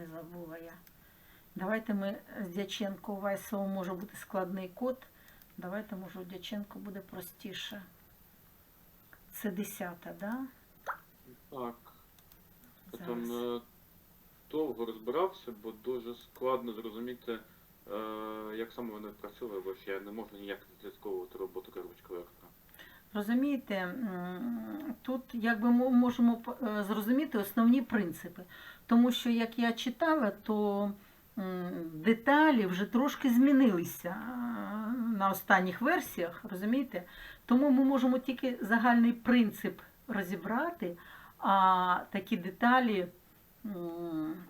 не забула я. Давайте ми з Дяченко у Вайсову може бути складний код. Давайте, може, у Дяченко буде простіше. Це десята, да? Так. Я Зараз. там е, довго розбирався, бо дуже складно зрозуміти, е, як саме вони працювали, бо я не можу ніяк відслідковувати роботу коробочки електро. Розумієте, тут якби ми можемо е, зрозуміти основні принципи. Тому що, як я читала, то деталі вже трошки змінилися на останніх версіях, розумієте? Тому ми можемо тільки загальний принцип розібрати, а такі деталі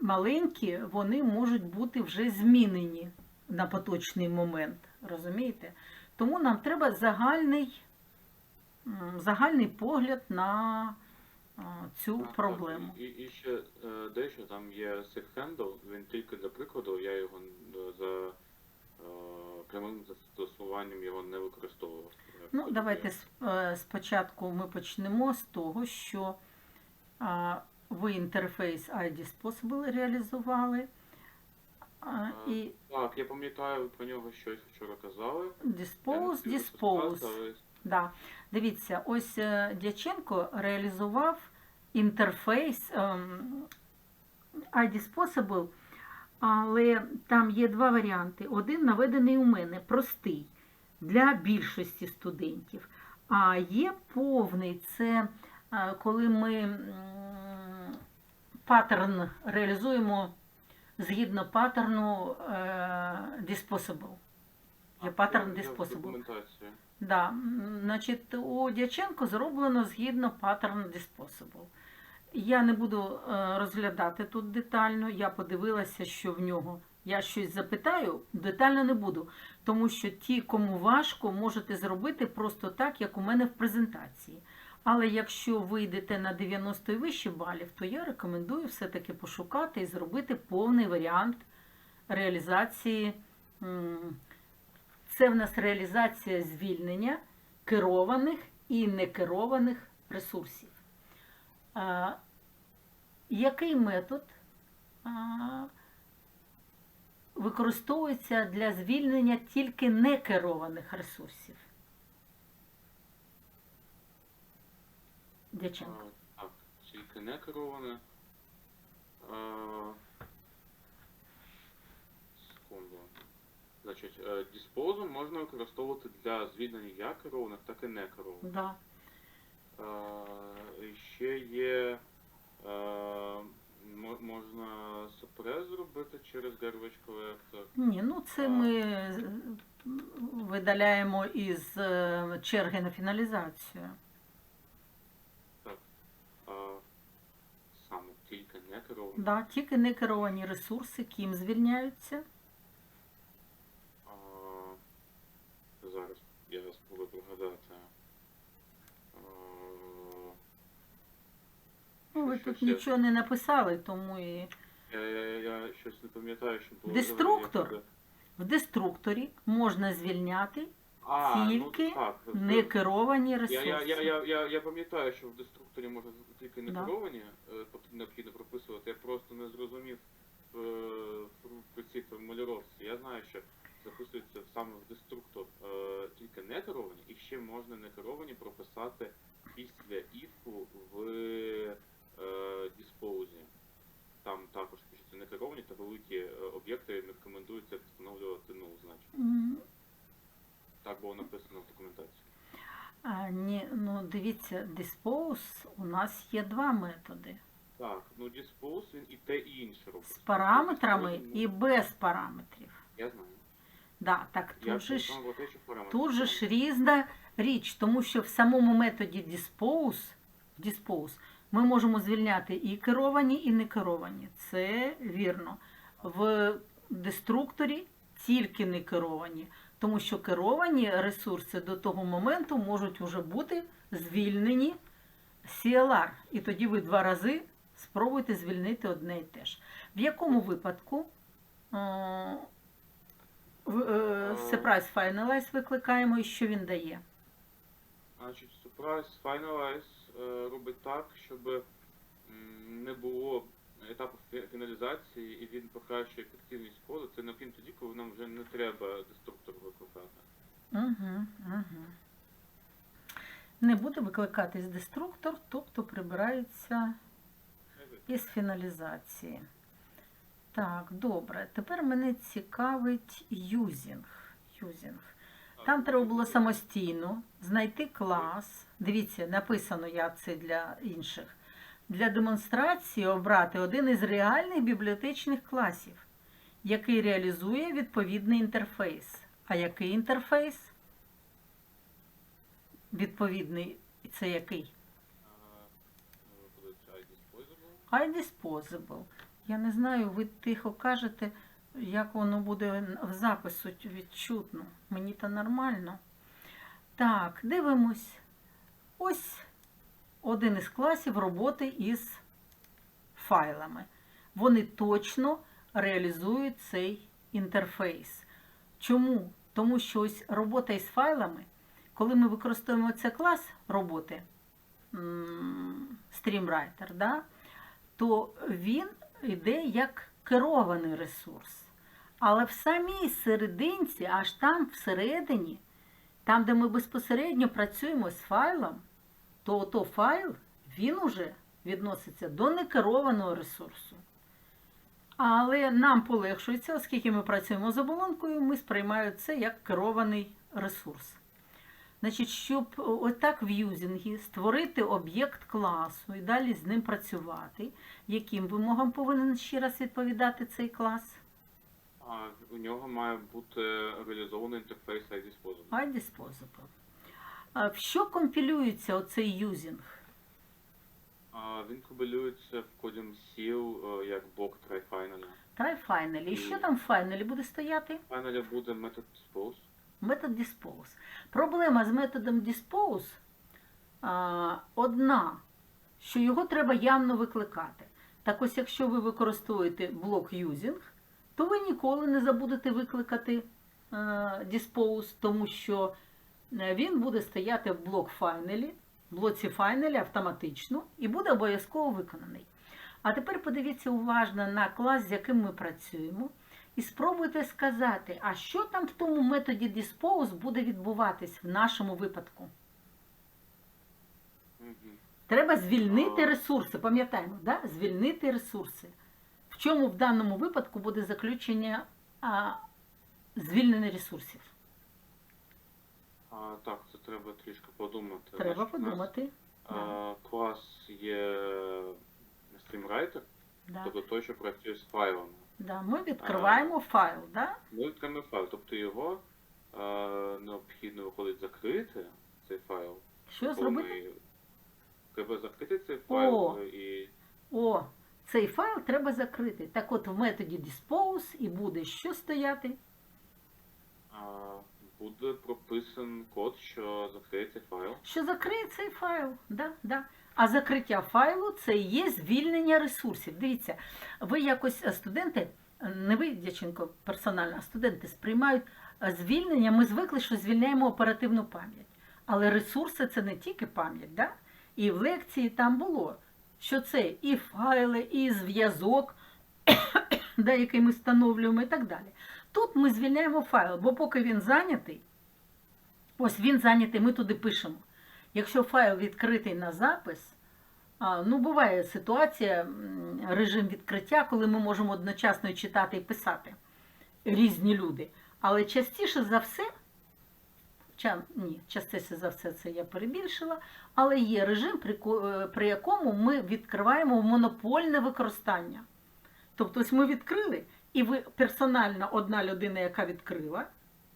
маленькі, вони можуть бути вже змінені на поточний момент. Розумієте? Тому нам треба загальний загальний погляд на цю проблему. І, і ще е, дещо там є handle, він тільки для прикладу, я його е, за е, прямим застосуванням його не використовував. Ну, давайте е, спочатку ми почнемо з того, що ви інтерфейс ID Possible реалізували. А, і Так, я пам'ятаю про нього щось вчора казали. Dispose, Dispose. Да. Дивіться, ось е, Дяченко реалізував інтерфейс ем, ID Possible, але там є два варіанти. Один наведений у мене простий для більшості студентів. А є повний це е, коли ми паттерн реалізуємо згідно паттерну е, Disposable. Є паттерн документації. Да, значить, у Дяченко зроблено згідно паттерн Disposable. Я не буду е, розглядати тут детально, я подивилася, що в нього. Я щось запитаю, детально не буду, тому що ті, кому важко, можете зробити просто так, як у мене в презентації. Але якщо ви йдете на 90 і вище балів, то я рекомендую все-таки пошукати і зробити повний варіант реалізації це в нас реалізація звільнення керованих і некерованих ресурсів. А, який метод а, використовується для звільнення тільки некерованих ресурсів? Дяченко. Так, тільки не Значить, е, можна використовувати для звільнення як керованих, так і не керованих. Да. Е, Ще є. е, Можна супрес зробити через garbage collector. Ні, ну це ми е, видаляємо із е, черги на фіналізацію. А, Саме тільки не керованих. Да, тільки некеровані ресурси, ким звільняються. Тут нічого не написали, тому і Я, я, я щось не пам'ятаю, що було. Деструктор? в деструкторі можна звільняти А, Тільки ну, так, некеровані Я, ресурси. я, я, я, я, я пам'ятаю, що в деструкторі можна тільки не керовані, е, необхідно прописувати. Я просто не зрозумів е, в- цій формулювання. Я знаю, що записується саме в деструктор е, тільки не керовані, і ще можна не керовані прописати після іфу в е, диспоузі. Там також пишеться не керовані та великі е, об'єкти не рекомендується встановлювати ну, значення. М, Так було написано в документації. А, ні, ну дивіться, dispose у нас є два методи. Так, ну диспоз він і те і інше робить. З параметрами і без параметрів. Я знаю. Да, так Я тут же ж, що параметри. тут же ж різна річ, тому що в самому методі dispose, dispose ми можемо звільняти і керовані, і не керовані. Це вірно. В деструкторі тільки не керовані, тому що керовані ресурси до того моменту можуть вже бути звільнені CLR. І тоді ви два рази спробуйте звільнити одне і те ж. В якому випадку е, е, Surprise Finalize викликаємо і що він дає? Значить, Surprise Finalize е, робить так, щоб не було етапу фіналізації, і він покращує ефективність коду, це необхідно тоді, коли нам вже не треба деструктор викликати. Угу, угу. Не буде викликатись деструктор, тобто прибирається із фіналізації. Так, добре. Тепер мене цікавить юзінг. юзінг. Там треба було самостійно знайти клас. Дивіться, написано як це для інших. Для демонстрації обрати один із реальних бібліотечних класів, який реалізує відповідний інтерфейс. А який інтерфейс? Відповідний це який? IDisposable. iDisposable. Я не знаю, ви тихо кажете, як воно буде в запису відчутно. Мені то нормально. Так, дивимось. Ось один із класів роботи із файлами. Вони точно реалізують цей інтерфейс. Чому? Тому що ось робота із файлами, коли ми використовуємо цей клас роботи, StreamWriter, да, то він йде як керований ресурс. Але в самій серединці, аж там всередині, там, де ми безпосередньо працюємо з файлом, то ото файл, він уже відноситься до некерованого ресурсу. Але нам полегшується, оскільки ми працюємо з оболонкою, ми сприймаємо це як керований ресурс. Значить, щоб отак в юзінгі створити об'єкт класу і далі з ним працювати, яким вимогам повинен ще раз відповідати цей клас? А у нього має бути реалізований інтерфейс iDisposable. iDisposable. А В що компілюється оцей юзінг? Він компілюється в коді MSIL як блок try-finally. І що там в finally буде стояти? Finally буде метод dispose. Метод dispose. Проблема з методом dispose одна, що його треба явно викликати. Так ось, якщо ви використовуєте блок using, то ви ніколи не забудете викликати а, dispose, тому що е, він буде стояти в блок finally, в блоці finally автоматично і буде обов'язково виконаний. А тепер подивіться уважно на клас, з яким ми працюємо. І спробуйте сказати, а що там в тому методі dispose буде відбуватись в нашому випадку. Треба звільнити ресурси, пам'ятаємо, да? звільнити ресурси. В чому в даному випадку буде заключення а, звільнення ресурсів? А, так, це треба трішки подумати. Треба Значить, у нас, подумати. а, клас є StreamWriter, Да. тобто той, що працює з файлами. Да. Ми відкриваємо файл. Да? Ми відкриємо файл, тобто його а, необхідно виходить закрити цей файл. Що Коли зробити? ми- Треба закрити цей файл О! і О, цей файл треба закрити. Так от в методі dispose і буде що стояти? а, буде прописан код, що закриє цей файл. що закриє цей файл. Да, да. А закриття файлу це є звільнення ресурсів. Дивіться, ви якось е, студенти, е, не ви, Дяченко, персонально, а студенти сприймають е, звільнення. Ми звикли, що звільняємо оперативну пам'ять. Але ресурси це не тільки пам'ять. Да? І в лекції там було, що це і файли, і зв'язок, да, який ми встановлюємо, і так далі. Тут ми звільняємо файл, бо поки він зайнятий, ось він зайнятий, ми туди пишемо. Якщо файл відкритий на запис, ну буває ситуація, режим відкриття, коли ми можемо одночасно читати і писати різні люди. Але частіше за все, ні, частіше за все це я перебільшила, але є режим, при, е, при якому ми відкриваємо монопольне використання. Тобто, ось ми відкрили, і ви персонально одна людина, яка відкрила,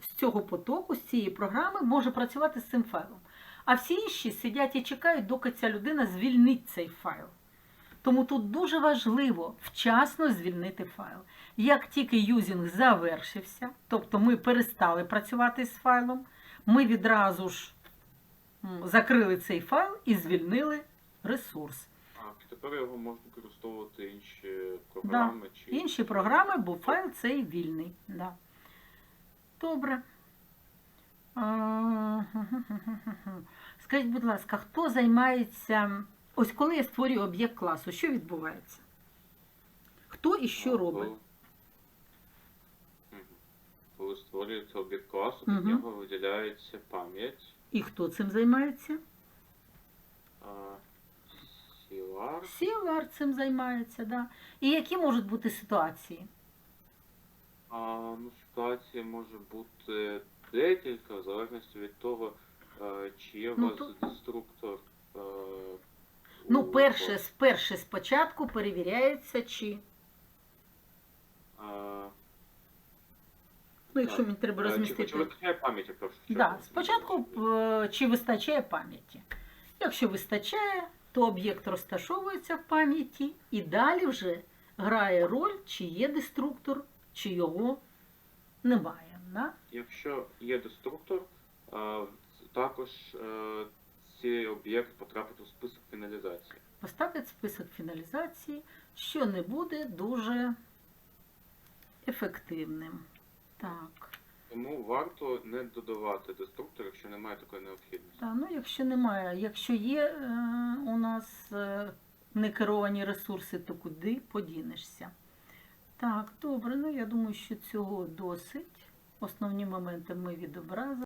з цього потоку, з цієї програми, може працювати з цим файлом. А всі інші сидять і чекають, доки ця людина звільнить цей файл. Тому тут дуже важливо вчасно звільнити файл. Як тільки юзінг завершився, тобто ми перестали працювати з файлом, ми відразу ж закрили цей файл і звільнили ресурс. А тепер його можна використовувати інші програми чи Інші програми, бо файл цей вільний. Да. Добре. Скажіть, будь ласка, хто займається. Ось коли я створюю об'єкт класу, що відбувається? хто і що А, робить. коли- Коли створюється об'єкт класу, Мгм. від нього виділяється пам'ять. І хто цим займається? а, Сівар цим займається, да. І які можуть бути ситуації? А, ну, ситуація може бути декілька, в залежності від того, е, чи є у Ну, вас то- деструктор. е, Ну, у перше, вас. перше спочатку перевіряється, чи. А, Ну, якщо Так. мені треба е, Чи, розмістити. чи вистачає пам'яті першу? Да, спочатку е, чи вистачає пам'яті. Якщо вистачає, то об'єкт розташовується в пам'яті і далі вже грає роль, чи є деструктор, чи його немає. Да? Якщо є деструктор, також е, цей об'єкт потрапить у список фіналізації. Поставить список фіналізації, що не буде дуже ефективним. Так. Тому варто не додавати деструктор, якщо немає такої необхідності. Так, ну, якщо немає, якщо є е, у нас е, некеровані ресурси, то куди подінешся? Так, добре, ну я думаю, що цього досить. Основні моменти ми відобразили.